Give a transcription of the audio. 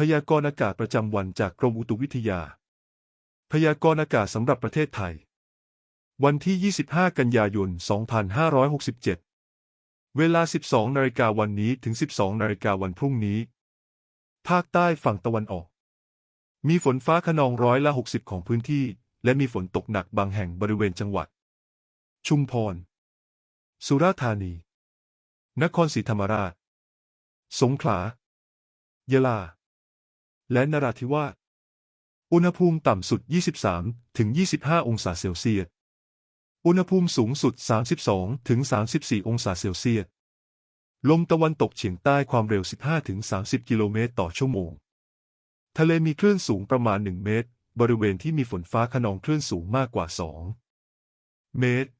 พยากรณ์อากาศประจำวันจากกรมอุตุวิทยา พยากรณ์อากาศสำหรับประเทศไทย วันที่ 25 กันยายน 2567 เวลา 12นาฬิกาวันนี้ถึง 12นาฬิกาวันพรุ่งนี้ ภาคใต้ฝั่งตะวันออก มีฝนฟ้าขนองร้อยละ 60 ของพื้นที่ และมีฝนตกหนักบางแห่งบริเวณจังหวัด ชุมพร สุราษฎร์ธานี นครศรีธรรมราช สงขลายะลา และนราธิวาส อุณหภูมิต่ำสุด 23 ถึง 25 องศาเซลเซียส อุณหภูมิสูงสุด 32 ถึง 34 องศาเซลเซียส ลมตะวันตกเฉียงใต้ความเร็ว 15 ถึง 30 กิโลเมตรต่อชั่วโมง ทะเลมีคลื่นสูงประมาณ 1 เมตร บริเวณที่มีฝนฟ้าขนองคลื่นสูงมากกว่า 2 เมตร